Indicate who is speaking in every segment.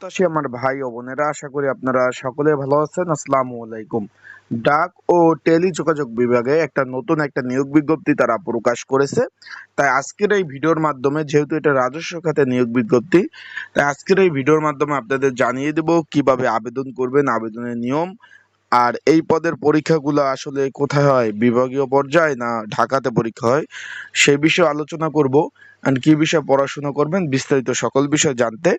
Speaker 1: প্রত্যাশী আমার ভাই ও বোনেরা, আশা করি আপনারা সকলে ভালো আছেন। আসসালামু আলাইকুম। ডাক ও টেলি যোগাযোগ বিভাগে একটা নতুন একটা নিয়োগ বিজ্ঞপ্তি তারা প্রকাশ করেছে। তাই আজকের এই ভিডিওর মাধ্যমে, যেহেতু এটা রাজস্ব খাতে নিয়োগ বিজ্ঞপ্তি, তাই আজকের এই ভিডিওর মাধ্যমে আপনাদের জানিয়ে দেব কীভাবে আবেদন করবেন, আবেদনের নিয়ম আর এই পদের পরীক্ষাগুলো আসলে কোথায় হয়? বিভাগীয় পর্যায়ে না ঢাকাতে পরীক্ষা হয়? সেই বিষয়ে আলোচনা করব। And কি বিষয়ে পড়াশোনা করবেন? বিস্তারিত সকল বিষয় জানতে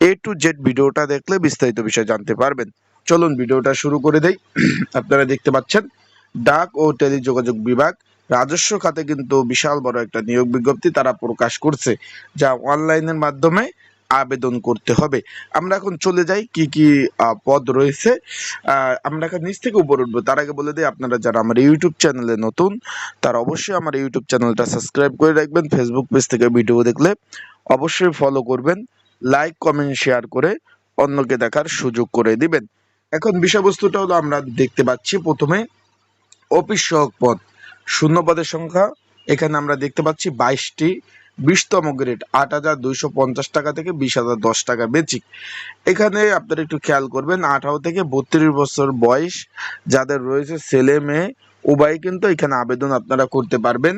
Speaker 1: এ টু জেড ভিডিওটা দেখলে বিস্তারিত বিষয় জানতে পারবেন। চলুন ভিডিওটা শুরু করে দেই। আপনারা দেখতে পাচ্ছেন, ডাক ও টেলিযোগাযোগ বিভাগ, রাজস্ব খাতে কিন্তু বিশাল বড় একটা নিয়োগ বিজ্ঞপ্তি তারা প্রকাশ করছে, যা অনলাইনের মাধ্যমে আবেদন করতে হবে। আমরা এখন চলে যাই, কি কি পদ রয়েছে। আমরা এখন নিচ থেকে উপর উঠবো। তার আগে বলে দিই, আপনারা যারা আমার ইউটিউব চ্যানেলে নতুন, তারা অবশ্যই আমার ইউটিউব চ্যানেলটা সাবস্ক্রাইব করে রাখবেন। ফেসবুক পেজ থেকে ভিডিও দেখলে অবশ্যই ফলো করবেন। লাইক কমেন্ট শেয়ার করে অন্যকে দেখার সুযোগ করে দিবেন। এখন বিষয়বস্তুটা হলো, আমরা দেখতে পাচ্ছি প্রথমে অফিস সহক পদ। শূন্য পদের সংখ্যা, এখানে আমরা দেখতে পাচ্ছি বাইশটি। বিশতম গ্রেড আট হাজার দুইশো পঞ্চাশ টাকা থেকে বিশ হাজার দশ টাকা বেচিক এখানে আপনারা একটু খেয়াল করবেন, আঠারো থেকে বত্রিশ বছর বয়স যাদের রয়েছে ছেলে মেয়ে, উভয় কিন্তু এখানে আবেদন আপনারা করতে পারবেন।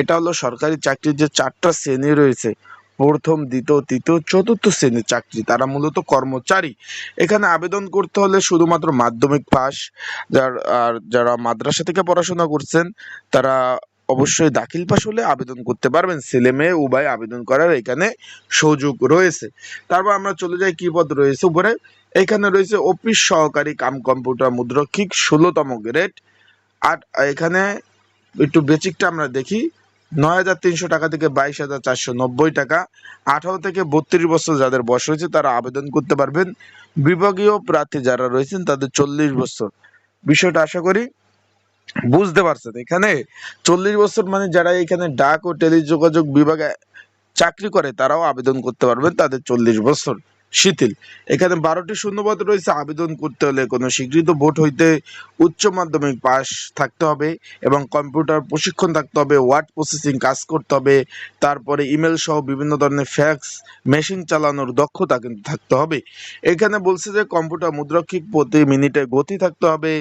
Speaker 1: এটা হলো সরকারি চাকরির যে চারটা শ্রেণি রয়েছে, প্রথম, দ্বিতীয়, তৃতীয়, চতুর্থ শ্রেণির চাকরি, তারা মূলত কর্মচারী। এখানে আবেদন করতে হলে শুধুমাত্র মাধ্যমিক পাস যার, আর যারা মাদ্রাসা থেকে পড়াশোনা করছেন, তারা অবশ্যই দাখিল পাস হলে আবেদন করতে পারবেন। ছেলে মেয়ে উভয় আবেদন করার এখানে সুযোগ রয়েছে। তারপর আমরা চলে যাই কি পদ রয়েছে উপরে। এখানে রয়েছে অফিস সহকারী কাম কম্পিউটার মুদ্রক্ষিক, ষোলোতম গ্রেড। আর এখানে একটু বেচিকটা আমরা দেখি। নয় হাজার তিনশো টাকা থেকে বাইশ হাজার চারশো নব্বই টাকা। আঠারো থেকে বত্রিশ বছর যাদের বয়স হয়েছে তারা আবেদন করতে পারবেন। বিভাগীয় প্রার্থী যারা রয়েছেন তাদের চল্লিশ বছর। বিষয়টা আশা করি বুঝতে পারছেন, এখানে চল্লিশ বছর মানে যারা এখানে ডাক ও টেলিযোগাযোগ বিভাগে চাকরি করে, তারাও আবেদন করতে পারবেন তাদের চল্লিশ বছর শিথিল। এখানে বারোটি শূন্যপদ রয়েছে, আবেদন করতে হলে কোনো স্বীকৃত বোর্ড হইতে উচ্চ মাধ্যমিক পাস থাকতে হবে এবং কম্পিউটার প্রশিক্ষণ থাকতে হবে, ওয়ার্ড প্রসেসিং কাজ করতে হবে, তারপরে ইমেল সহ বিভিন্ন ধরনের ফ্যাক্স, মেশিন চালানোর দক্ষতা কিন্তু থাকতে হবে। এখানে বলছে যে কম্পিউটার মুদ্রাক্ষিক প্রতি মিনিটে গতি থাকতে হবে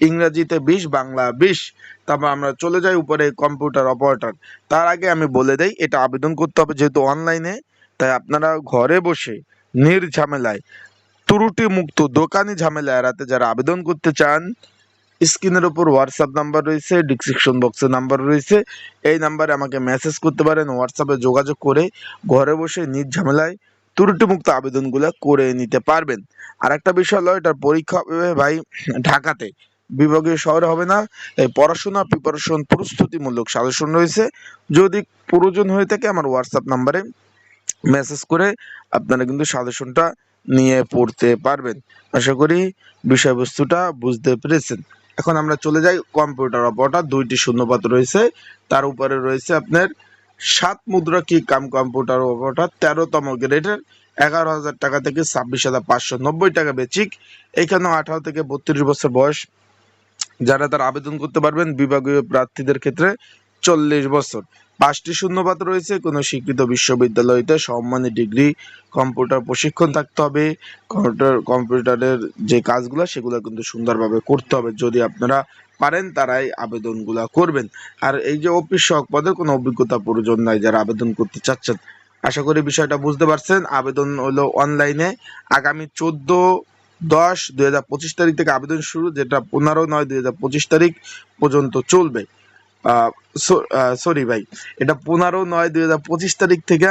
Speaker 1: ইংরেজিতে বিশ, বাংলা বিশ। তারপর আমরা চলে যাই উপরে কম্পিউটার অপারেটর। তার আগে আমি বলে দেই, এটা আবেদন করতে হবে যেহেতু অনলাইনে, তাই আপনারা ঘরে বসে নির্ঝামেলায় ত্রুটি মুক্ত দোকানি ঝামেলা এড়াতে যারা আবেদন করতে চান, স্ক্রিনের উপর হোয়াটসঅ্যাপ নাম্বার রয়েছে ডিসক্রিপশন বক্সে নাম্বার রয়েছে। এই নাম্বারে আমাকে মেসেজ করতে পারেন হোয়াটসঅ্যাপে যোগাযোগ করে ঘরে বসে নির্ঝামেলায় ত্রুটিমুক্ত আবেদনগুলো করে নিতে পারবেন। আর একটা বিষয় হলো, এটার পরীক্ষা হবে ভাই ঢাকাতে। বিভাগীয় শহরে হবে না। এই পড়াশোনা প্রিপারেশন প্রস্তুতিমূলক সাজেশন রয়েছে। যদি প্রয়োজন হয়ে থাকে আমার হোয়াটসঅ্যাপ নাম্বারে মেসেজ করে আপনারা কিন্তু সাজেশনটা নিয়ে পড়তে পারবেন। আশা করি বিষয়বস্তুটা বুঝতে পেরেছেন। এখন আমরা চলে যাই কম্পিউটার অপারেটর দুইটি শূন্যপাত রয়েছে। তার উপরে রয়েছে আপনার সাত মুদ্রা কি কাম কম্পিউটার অপারেটর তেরোতম গ্রেডের এগারো হাজার টাকা থেকে ছাব্বিশ হাজার পাঁচশো নব্বই টাকা বেচিক। এখানেও আঠারো থেকে বত্রিশ বছর বয়স যারা তারা আবেদন করতে পারবেন বিভাগীয় প্রার্থীদের ক্ষেত্রে চল্লিশ বছর। পাঁচটি শূন্যপাত রয়েছে, কোনো স্বীকৃত বিশ্ববিদ্যালয়তে সম্মানী ডিগ্রি, কম্পিউটার প্রশিক্ষণ থাকতে হবে, কম্পিউটার, কম্পিউটারের যে কাজগুলো সেগুলো কিন্তু সুন্দরভাবে করতে হবে। যদি আপনারা পারেন তারাই আবেদনগুলা করবেন। আর এই যে অফিস সহক পদে কোনো অভিজ্ঞতা প্রয়োজন নাই, যারা আবেদন করতে চাচ্ছেন। আশা করি বিষয়টা বুঝতে পারছেন। আবেদন হলো অনলাইনে। আগামী চোদ্দ দশ, দুই হাজার পঁচিশ তারিখ থেকে আবেদন শুরু, যেটা পনেরো নয়, দুই হাজার পঁচিশ তারিখ পর্যন্ত চলবে। সরি ভাই, এটা পনেরো নয়, দুই হাজার পঁচিশ তারিখ থেকে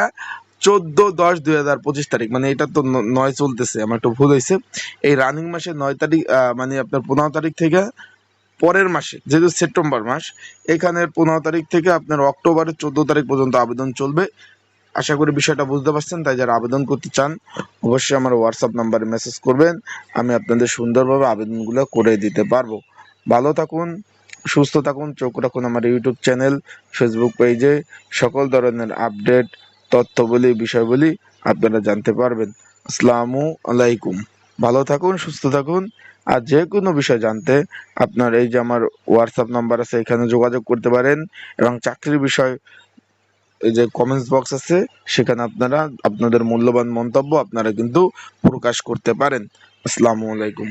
Speaker 1: চোদ্দ, দশ, দুই হাজার পঁচিশ তারিখ মানে এটা তো নয় চলতেছে, আমার একটু ভুল হয়েছে। এই রানিং মাসের নয় তারিখ মানে আপনার পনেরো তারিখ থেকে পরের মাসে, যেহেতু সেপ্টেম্বর মাস, এখানের পনেরো তারিখ থেকে আপনার অক্টোবরের চোদ্দ তারিখ পর্যন্ত আবেদন চলবে। আশা করি বিষয়টা বুঝতে পারছেন, তাই যারা আবেদন করতে চান, অবশ্যই আমার হোয়াটসঅ্যাপ নাম্বারে মেসেজ করবেন, আমি আপনাদের সুন্দরভাবে আবেদনগুলো করে দিতে পারব। ভালো থাকুন, সুস্থ থাকুন, চোখ রাখুন আমার ইউটিউব চ্যানেল ফেসবুক পেজে সকল ধরনের আপডেট তথ্যবলি, বিষয়বলি আপনারা জানতে পারবেন। আসসালামু আলাইকুম। ভালো থাকুন, সুস্থ থাকুন, আর যে কোনো বিষয় জানতে আপনার এই যে আমার হোয়াটসঅ্যাপ নাম্বার আছে, এখানে যোগাযোগ করতে পারেন, এবং চাকরির বিষয় এই যে কমেন্টস বক্স আছে, সেখানে আপনারা আপনাদের মূল্যবান মন্তব্য আপনারা কিন্তু প্রকাশ করতে পারেন। আসসালামু আলাইকুম।